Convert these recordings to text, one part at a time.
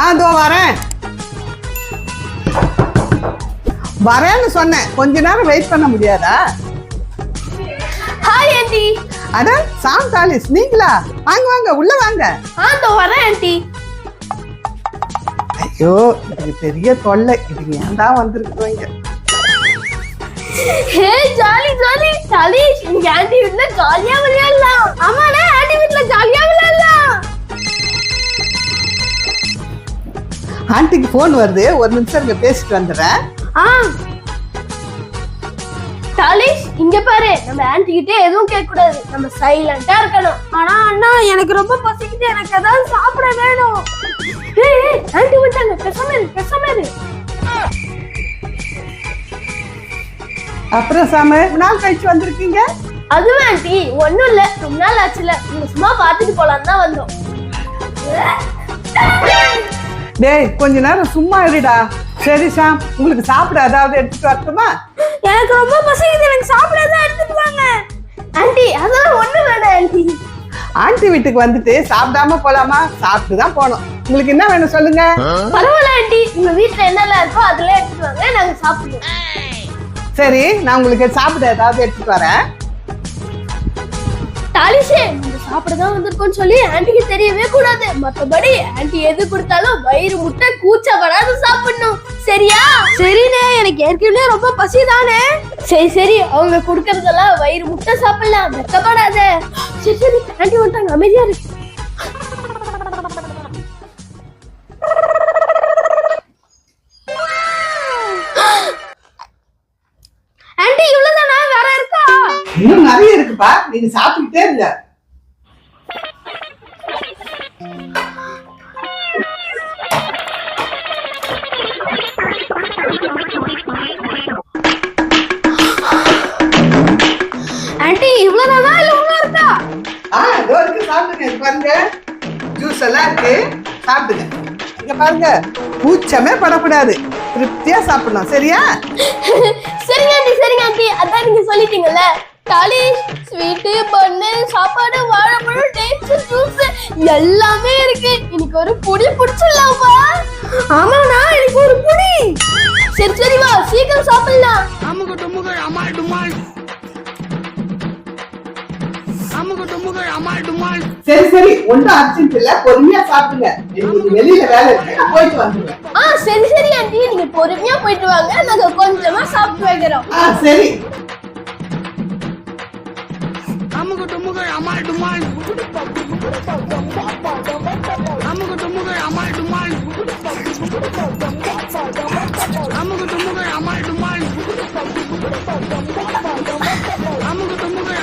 ஆ இதோ வரேன். வரேன்னு சொன்னேன். கொஞ்ச நேரம் வெயிட் பண்ண முடியாதா? ஹாய் ஆண்டி அட சாம் தாலிஸ் நீங்களா? வாங்க வாங்க உள்ள வாங்க. ஆ இதோ வரேன் ஆண்டி ஐயோ இது பெரிய தொல்லை. இது ஏன்டா வந்திருக்கோங்க ஹே ஜாலி ஜாலி. ஜாலி இங்க ஆண்டி வீட்ல ஜாலியா விளையாடலாம். ஆமாண்ணே ஆண்டி வீட்ல ஜாலியா ஆண்டிக்கு ஃபோன் வருது. ஒரு நிமிஷம் இங்க பேசிட்டு வந்துடுறேன். ஆ. தாலிஷ் இங்க பாரு. நம்ம ஆன்ட்டி கிட்ட எதுவும் கேட்க கூடாது நம்ம சைலண்டா இருக்கணும். ஆனா அண்ணா எனக்கு ரொம்ப பசிக்குது. எனக்கு ஏதாவது சாப்பிட வேணும். ஏய் ஏய், ஆன்ட்டி வந்துட்டாங்க. பேசாம இரு பேசாம இரு. அப்புறம் சாம நாள் கழிச்சு வந்திருக்கீங்க? அதுவும் ஆன்ட்டி ஒண்ணும் இல்ல. ரொம்ப நாள் ஆச்சுல நீங்க சும்மா பார்த்துட்டு போலாம் தான் வந்தோம். டேய் கொஞ்ச நேரம் சும்மா இருடா. சரி சாம் உங்களுக்கு சாப்பிட அதாவது எடுத்துட்டு வரட்டுமா? எனக்கு ரொம்ப பசிக்குது எனக்கு சாப்பிட எடுத்துட்டு வாங்க. ஆன்ட்டி அதெல்லாம் ஒண்ணும் வேணாம் ஆன்ட்டி ஆண்டி வீட்டுக்கு வந்துட்டு சாப்பிடாம போலாமா? சாப்பிட்டு தான் போனோம் உங்களுக்கு என்ன வேணும் சொல்லுங்க. பரவாயில்ல ஆன்ட்டி உங்க வீட்ல என்னெல்லாம் இருக்கோ அதெல்லாம் எடுத்துட்டு வாங்க நாங்க சாப்பிடுவோம். சரி நான் உங்களுக்கு சாப்பிட ஏதாவது எடுத்துட்டு வரேன். தாலிஷே சாப்பிட தான் வந்திருக்கோம்னு சொல்லி ஆன்ட்டிக்கு தெரியவே கூடாது. மத்தபடி ஆன்ட்டி எது கொடுத்தாலும் வயிறு முட்டை கூச்சப்படாத சாப்பிடணும். சரியா? சரிண்ணே எனக்கு ஏற்கனவே ரொம்ப பசி தானே சரி சரி. அவங்க கொடுக்கறதெல்லாம் வயிறு முட்டை சாப்பிடலாம். வெக்கப்படாத சரி சரி. ஆன்ட்டி வந்துட்டாங்க. அமைதியா இருக்கு நீங்க சாப்பிட்டுட்டே இருங்க. ஆன்ட்டி இவ்வளவுதானா இல்ல இன்னும் இருக்கா ஆ இதோ இருக்கு சாப்பிடுங்க. இது பாருங்க. ஜூஸ் எல்லாம் இருக்கு. சாப்பிடுங்க. இங்க பாருங்க. பூச்சமே படக்கூடாது. திருப்தியா சாப்பிடணும் சரியா? சரிங்க ஆண்டி சரிங்க ஆண்டி. அதான் நீங்க சொல்லிட்டீங்கல்ல. களி ஸ்வீட்டு பண்ணு சாப்பாடு வாழைப்பழம் டேட்ஸ் ஜூஸ் எல்லாமே இருக்கு. இன்னைக்கு ஒரு புடி பிடிச்சிடலாமா? ஆமாண்ணா எனக்கு ஒரு புடி. சரி சரி வா சீக்கிரம் சாப்பிடலாம். அமுகு டுமுகள் அமால் டுமால் அமுகு டுமுகள் அமால் டுமால் சரி சரி ஒன்றும் அர்ஜென்ட் இல்ல. பொறுமையா சாப்பிடுங்க. எனக்கு வெளியில வேலை இருக்கு. போயிட்டு ஆ சரி சரி ஆண்டி. நீங்க பொறுமையா போயிட்டு வாங்க. நாங்க கொஞ்சமா சாப்பிட்டு வைக்கிறோம் ஆ சரி. அமுகு டுமுகள் அமால் டுமால் அமுகு டுமுகள் அமால் டுமால் அமுகு டுமுகள் அமால் டுமால் அமுகு டுமுகள்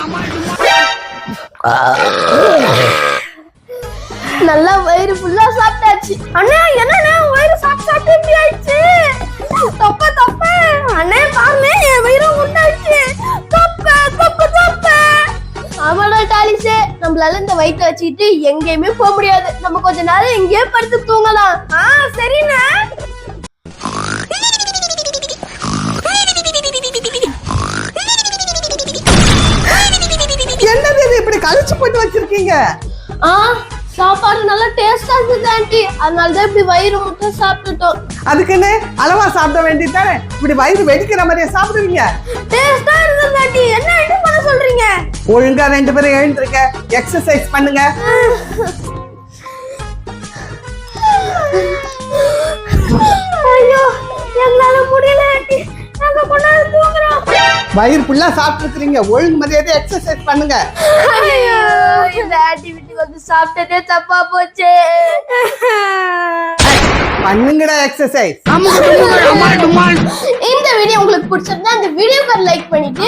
நல்லா வயிறு ஃபுல்லா சாப்பிட்டாச்சு. அண்ணா என்னண்ணா வயிறு சாப்பிட்டு சாப்பிட்டு இப்படி ஆயிடுச்சு? நம்மளால இந்த வயிற்ற வச்சுக்கிட்டு எங்கேயுமே போக முடியாது. நம்ம கொஞ்ச நேரம் எங்கேயே படுத்து தூங்கலாம். ஆ சரிண்ணா. என்னது இது இப்படி கழிச்சு போட்டு வச்சிருக்கீங்க? ஆ சாப்பாடு நல்லா டேஸ்டா இருந்தது ஆண்டி. அதனால தான் இப்படி வயிறு முட்டை சாப்பிட்டுட்டோம். அதுக்குன்னு அளவா சாப்பிட வேண்டியதானே இப்படி வயிறு வெடிக்கிற மாதிரியே சாப்பிடுவீங்க. டேஸ்டா இருந்தது ஆண்டி என்ன என்ன பண்ண சொல்றீங்க ஒழுங்கா ரெண்டு பேரும் எழுந்திருக்க எக்ஸசைஸ் பண்ணுங்க. ஐயோ எங்களால முடியல ஆண்டி. நாங்க கொண்டாந்து தூங்குறோம். வயிறு ஃபுல்லா சாப்பிட்டு ஒழுங்கு மரியாதை எக்ஸசைஸ் பண்ணுங்க. ஐயோ இந்த ஆண்டி வீட்டுக்கு வந்து சாப்பிட்டதே தப்பா போச்சு. பண்ணுங்கடா எக்ஸசைஸ் இந்த வீடியோ உங்களுக்கு பிடிச்சிருந்தா இந்த வீடியோக்கு லைக் பண்ணிட்டு